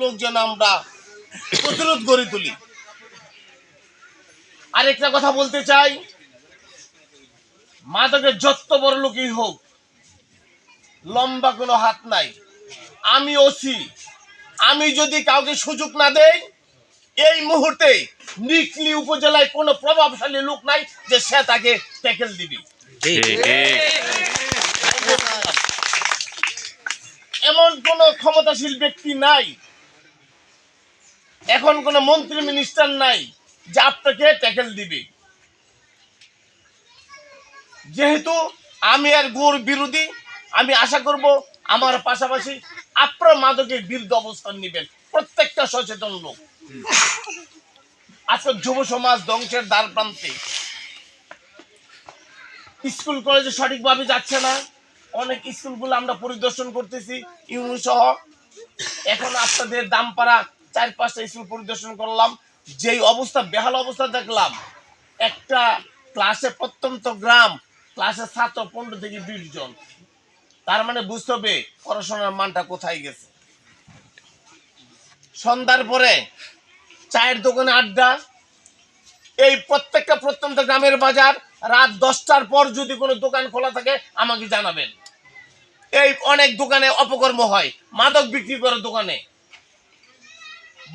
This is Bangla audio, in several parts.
লোক যেন আমরা প্রতিরোধ গড়ে তুলি। আরেকটা কথা বলতে চাই মাদকের যত বড় লোকই হোক লম্বা কোনো হাত নাই। আমি ওসি আমি যদি কাউকে সুযোগ না দেই এই মুহূর্তে নিকলি উপজেলায় কোনো প্রভাবশালী লোক নাই যে সে তাকে ট্যাকেল দিবি। এমন কোন ক্ষমতাশীল ব্যক্তি নাই এখন কোন মন্ত্রী মিনিস্টার নাই যে আপনাকে ট্যাকেল দিবে। যেহেতু আমি আর গোর বিরোধী, আমি আশা করব আমার পাশাপাশি আপনার মাদকের বিরুদ্ধে অবস্থান নেবেন, প্রত্যেকটা সচেতন লোক। আজকে যুব সমাজ ধ্বংসের দ্বার প্রান্তে। স্কুল কলেজে সঠিকভাবে যাচ্ছে না। অনেক স্কুলগুলো আমরা পরিদর্শন করতেছি ইউনু সহ এখন আপনাদের দামপাড়া চার পাঁচটা স্কুল পরিদর্শন করলাম। যেই অবস্থা, বেহাল অবস্থা দেখলাম। একটা ক্লাসে প্রত্যন্ত গ্রাম ক্লাসের ছাত্র পনেরো থেকে বিশ জন। তার মানে বুঝতে হবে পড়াশোনার মানটা কোথায় গেছে। সন্ধ্যার পরে চায়ের দোকানে আড্ডা। এই প্রত্যেকটা প্রত্যন্ত গ্রামের বাজার রাত দশটার পর যদি কোনো দোকান খোলা থাকে, আমাকে জানাবেন। এই অনেক দোকানে অপকর্ম হয়। মাদক বিক্রি করে দোকানে।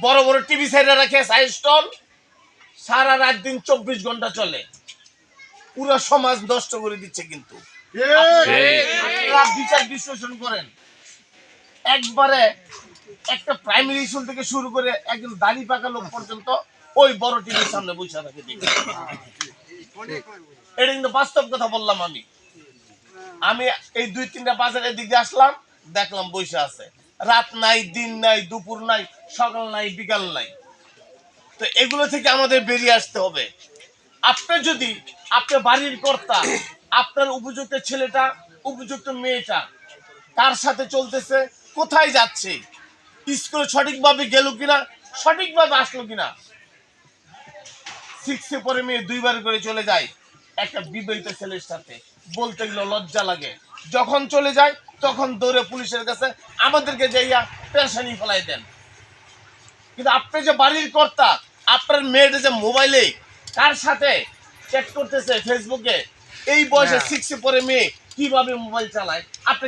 বড় বড় টিভি সাইডে রাখে সাইড স্টল সারা রাত দিন চব্বিশ ঘণ্টা চলে। পুরো সমাজ নষ্ট করে দিচ্ছে কিন্তু। বিচার বিশ্লেষণ করেন। একবারে একটা প্রাইমারি স্কুল থেকে শুরু করে একজন দাড়ি পাকা লোক পর্যন্ত ওই বড় টিভির সামনে বসে থাকে এটা কিন্তু বাস্তব কথা বললাম আমি। আমি এই দুই তিনটা বাজারের দিকে আসলাম দেখলাম বসে আছে। রাত নাই, দিন নাই, দুপুর নাই, সকাল নাই, বিকাল নাই। তো এগুলো থেকে আমাদের বেরিয়ে আসতে হবে। আপনি যদি আপনার বাড়ির কর্তা, আপনার উপযুক্ত ছেলেটা, উপযুক্ত মেয়েটা, তার সাথে চলতেছে, কোথায় যাচ্ছে? স্কুলে সঠিকভাবে গেল কিনা? সঠিকভাবে আসলো কিনা? সিক্সে পরে মেয়ে দুইবার করে চলে যায়। একটা বিবাহিত ছেলের সাথে। বলতে গেলে লজ্জা লাগে। যখন চলে যায় তখন দৌড়ে পুলিশের কাছে আমাদেরকে যাইয়া পেনশনই ফেলাই দেন। কিন্তু আপনি যে বাড়ির কর্তা আপনার মেয়েটা যে মোবাইলে কার সাথে চ্যাট করতেছে ফেসবুকে এই বয়সে সিক্সে পরে মেয়ে কীভাবে মোবাইল চালায়? আপনি